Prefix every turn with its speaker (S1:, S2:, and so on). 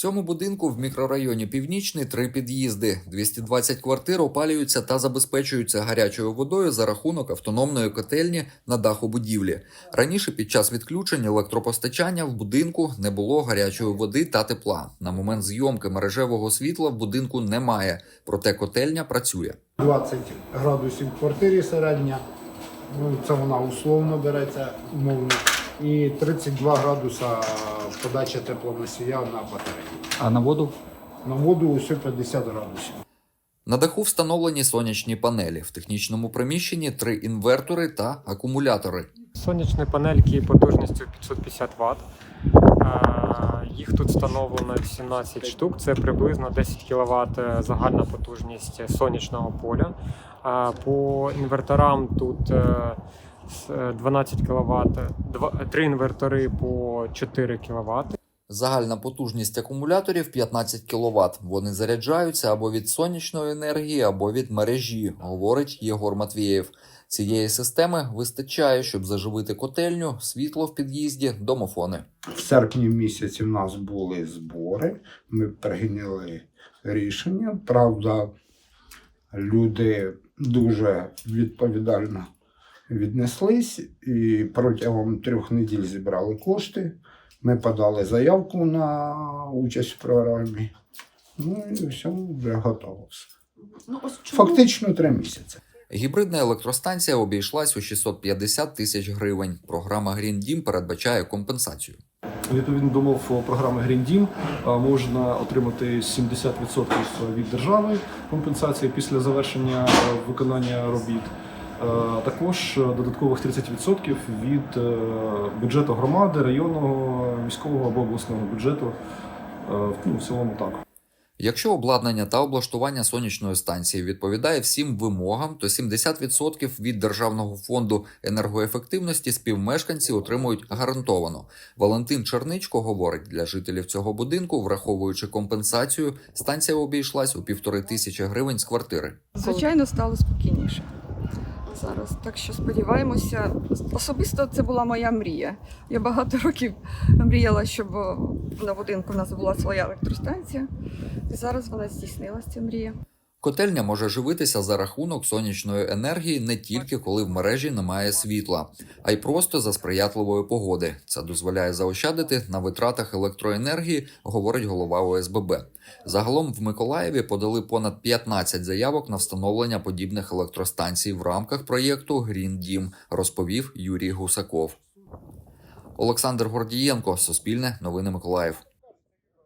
S1: цьому будинку в мікрорайоні Північний три під'їзди. 220 квартир опалюються та забезпечуються гарячою водою за рахунок автономної котельні на даху будівлі. Раніше під час відключень електропостачання в будинку не було гарячої води та тепла. На момент зйомки мережевого світла в будинку немає, проте котельня працює.
S2: 20 градусів в квартирі середня. Ну, це вона условно береться умовно. І 32 градуса подача теплоносія на батареї.
S3: А на воду?
S2: На воду усі 50 градусів.
S1: На даху встановлені сонячні панелі. В технічному приміщенні три інвертори та акумулятори.
S4: Сонячні панельки потужністю 550 Вт. Їх тут встановлено 18 штук. Це приблизно 10 кВт загальна потужність сонячного поля. По інверторам тут е, е, 12 кВт, 3 інвертори по 4 кВт.
S1: Загальна потужність акумуляторів 15 кВт. Вони заряджаються або від сонячної енергії, або від мережі, говорить Єгор Матвієв. Цієї системи вистачає, щоб заживити котельню, світло в під'їзді, домофони.
S2: В серпні місяці в нас були збори. Ми прийняли рішення. Правда, люди дуже відповідально віднеслись і протягом трьох неділь зібрали кошти. Ми подали заявку на участь в програмі. Ну і все, вже готово.
S5: Ну, ось чому
S2: Фактично три місяці.
S1: Гібридна електростанція обійшлась у 650 тисяч гривень. Програма Green Dім передбачає компенсацію.
S6: Відповідно до програми Green Dім а, можна отримати 70% від держави компенсації після завершення е, виконання робіт. Е, Також е, додаткових 30% від е, бюджету громади, районного, міського або обласного бюджету. Ну, в цілому так.
S1: Якщо обладнання та облаштування сонячної станції відповідає всім вимогам, то 70% від державного фонду енергоефективності співмешканці отримують гарантовано. Валентин Черничко говорить, для жителів цього будинку, враховуючи компенсацію, станція обійшлась у півтори тисячі гривень з квартири.
S5: звичайно стало спокійніше зараз. Так що сподіваємося, особисто це була моя мрія. Я багато років мріяла, щоб на будинку в нас була своя електростанція. І зараз вона здійснилася ця мрія.
S1: Котельня може живитися за рахунок сонячної енергії не тільки коли в мережі немає світла, а й просто за сприятливої погоди. Це дозволяє заощадити на витратах електроенергії, говорить голова ОСББ. Загалом в Миколаєві подали понад 15 заявок на встановлення подібних електростанцій в рамках проєкту Green Дім, розповів Юрій Гусаков. Олександр Гордієнко, Суспільне, Новини Миколаїв.